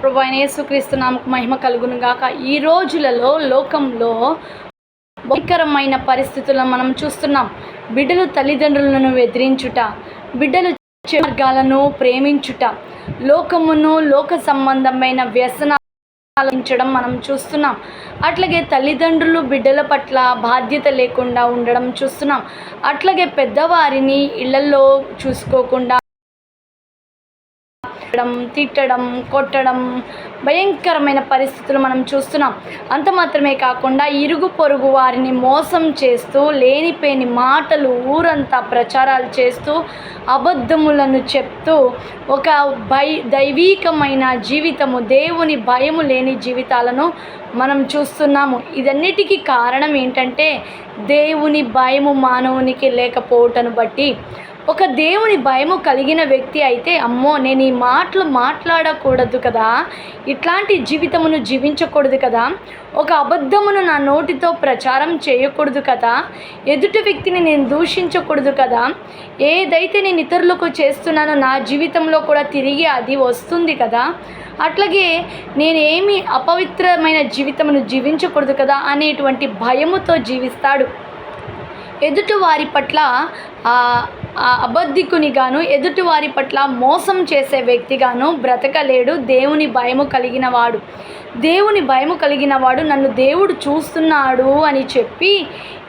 ప్రభు అయిన యేసుక్రీస్తు నామకు మహిమ కలుగును గాక ఈ రోజులలో లోకంలో భయంకరమైన పరిస్థితులను మనం చూస్తున్నాం. బిడ్డలు తల్లిదండ్రులను బెదిరించుట బిడ్డలు మార్గాలను ప్రేమించుట లోకమును లోక సంబంధమైన వ్యసనాలించడం మనం చూస్తున్నాం. అట్లాగే తల్లిదండ్రులు బిడ్డల పట్ల బాధ్యత లేకుండా ఉండడం చూస్తున్నాం. అట్లాగే పెద్దవారిని ఇళ్ళలో చూసుకోకుండా తిట్టడం తిట్టడం కొట్టడం భయంకరమైన పరిస్థితులు మనం చూస్తున్నాం. అంత మాత్రమే కాకుండా ఇరుగు పొరుగు వారిని మోసం చేస్తూ లేనిపోని మాటలు ఊరంతా ప్రచారాలు చేస్తూ అబద్ధములను చెప్తూ ఒక భై దైవీకమైన జీవితము దేవుని భయము లేని జీవితాలను మనం చూస్తున్నాము. ఇదన్నిటికీ కారణం ఏంటంటే దేవుని భయము మానవునికి లేకపోవటను బట్టి ఒక దేవుని భయము కలిగిన వ్యక్తి అయితే అమ్మో నేను ఈ మాటలు మాట్లాడకూడదు కదా ఇట్లాంటి జీవితమును జీవించకూడదు కదా ఒక అబద్ధమును నా నోటితో ప్రచారం చేయకూడదు కదా ఎదుటి వ్యక్తిని నేను దూషించకూడదు కదా ఏదైతే నేను ఇతరులకు చేస్తున్నానో నా జీవితంలో కూడా తిరిగి అది వస్తుంది కదా అట్లాగే నేనేమి అపవిత్రమైన జీవితమును జీవించకూడదు కదా అనేటువంటి భయముతో జీవిస్తాడు. ఎదుటి వారి పట్ల అబద్ధికునిగాను ఎదుటి వారి పట్ల మోసం చేసే వ్యక్తిగాను బ్రతకలేడు. దేవుని భయము కలిగిన వాడు దేవుని భయము కలిగిన వాడు నన్ను దేవుడు చూస్తున్నాడు అని చెప్పి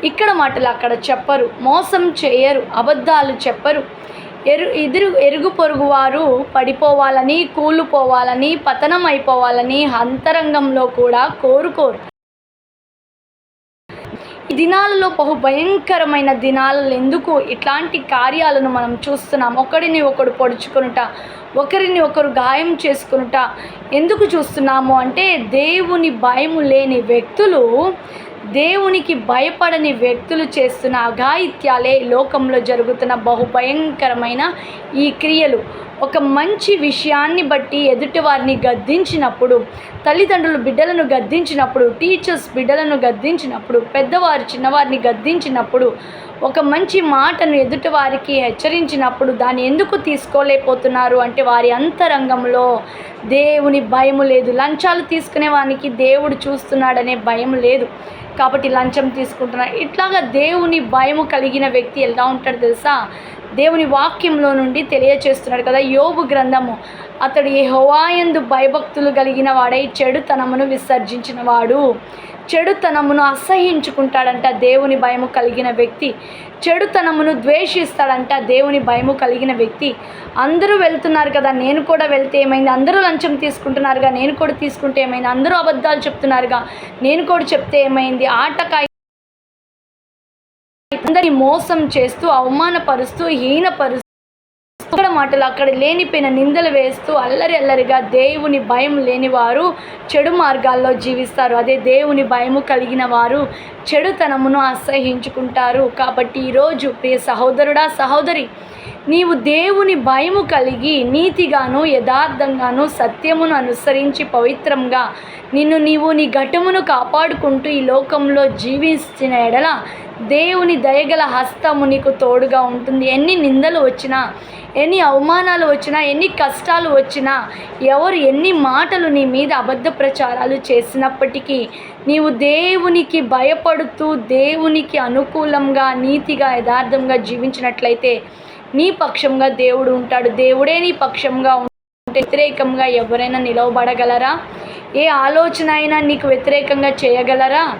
ఇక్కడ మాటలు అక్కడ చెప్పరు. మోసం చేయరు అబద్ధాలు చెప్పరు. ఎరు ఎదురు ఎరుగు పొరుగు వారు పడిపోవాలని కూలిపోవాలని పతనం అయిపోవాలని అంతరంగంలో కూడా కోరుకోరు. ఈ దినాలలో బహు భయంకరమైన దినాలలో ఎందుకు ఇట్లాంటి కార్యాలను మనం చూస్తున్నాం? ఒకరిని ఒకడు పొడుచుకునుట ఒకరిని ఒకరు గాయం చేసుకునుట ఎందుకు చూస్తున్నాము? అంటే దేవుని భయము లేని వ్యక్తులు దేవునికి భయపడని వ్యక్తులు చేస్తున్న అఘాయిత్యాలే లోకంలో జరుగుతున్న బహు భయంకరమైన ఈ క్రియలు. ఒక మంచి విషయాన్ని బట్టి ఎదుటివారిని గద్దించినప్పుడు తల్లిదండ్రులు బిడ్డలను గద్దించినప్పుడు టీచర్స్ బిడ్డలను గద్దించినప్పుడు పెద్దవారు చిన్నవారిని గద్దించినప్పుడు ఒక మంచి మాటను ఎదుటివారికి హెచ్చరించినప్పుడు దాన్ని ఎందుకు తీసుకోలేకపోతున్నారు అంటే వారి అంతరంగంలో దేవుని భయం లేదు. లంచాలు తీసుకునే వానికి దేవుడు చూస్తున్నాడనే భయం లేదు. కాబట్టి లంచం తీసుకుంటున్నాడు ఇట్లాగా దేవుని భయము కలిగిన వ్యక్తి ఎలా ఉంటాడు తెలుసా? దేవుని వాక్యంలో నుండి తెలియచేస్తున్నాడు కదా యోబు గ్రంథము. అతడు ఏ హోవాయందు భయభక్తులు కలిగిన వాడై చెడుతనమును విసర్జించిన వాడు చెడుతనమును అసహించుకుంటాడంట దేవుని భయము కలిగిన వ్యక్తి. చెడుతనమును ద్వేషిస్తాడంట దేవుని భయము కలిగిన వ్యక్తి. అందరూ వెళ్తున్నారు కదా నేను కూడా వెళ్తే ఏమైంది? అందరూ లంచం తీసుకుంటున్నారుగా నేను కూడా తీసుకుంటే ఏమైంది? అందరూ అబద్ధాలు చెప్తున్నారుగా నేను కూడా చెప్తే ఏమైంది? ఆటకాయ అందరిని మోసం చేస్తూ అవమానపరుస్తూ హీనపరుస్తూ మాటలు అక్కడ లేనిపోయిన నిందలు వేస్తూ అల్లరి అల్లరిగా దేవుని భయం లేని వారు చెడు మార్గాల్లో జీవిస్తారు. అదే దేవుని భయము కలిగిన వారు చెడుతనమును అసహించుకుంటారు కాబట్టి ఈరోజు ప్రియ సహోదరుడా సహోదరి నీవు దేవుని భయము కలిగి నీతిగాను యథార్థంగాను సత్యమును అనుసరించి పవిత్రంగా నిన్ను నీవు నీ ఘటమును కాపాడుకుంటూ ఈ లోకంలో జీవించిన ఎడల దేవుని దయగల హస్తము నీకు తోడుగా ఉంటుంది. ఎన్ని నిందలు వచ్చినా ఎన్ని అవమానాలు వచ్చినా ఎన్ని కష్టాలు వచ్చినా ఎవరు ఎన్ని మాటలు నీ మీద అబద్ధ ప్రచారాలు చేసినప్పటికీ నీవు దేవునికి భయపడుతూ దేవునికి అనుకూలంగా నీతిగా యథార్థంగా జీవించినట్లయితే నీ పక్షంగా దేవుడు ఉంటాడు. దేవుడే నీ పక్షంగా ఉంటే వ్యతిరేకంగా ఎవరైనా నిలవబడగలరా? ఏ ఆలోచన అయినా నీకు వ్యతిరేకంగా చేయగలరా?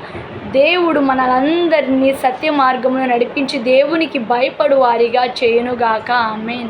దేవుడు మనలందరినీ సత్య మార్గంలో నడిపించి దేవునికి భయపడు వారిగా చేయునుగాక. ఆమెన్.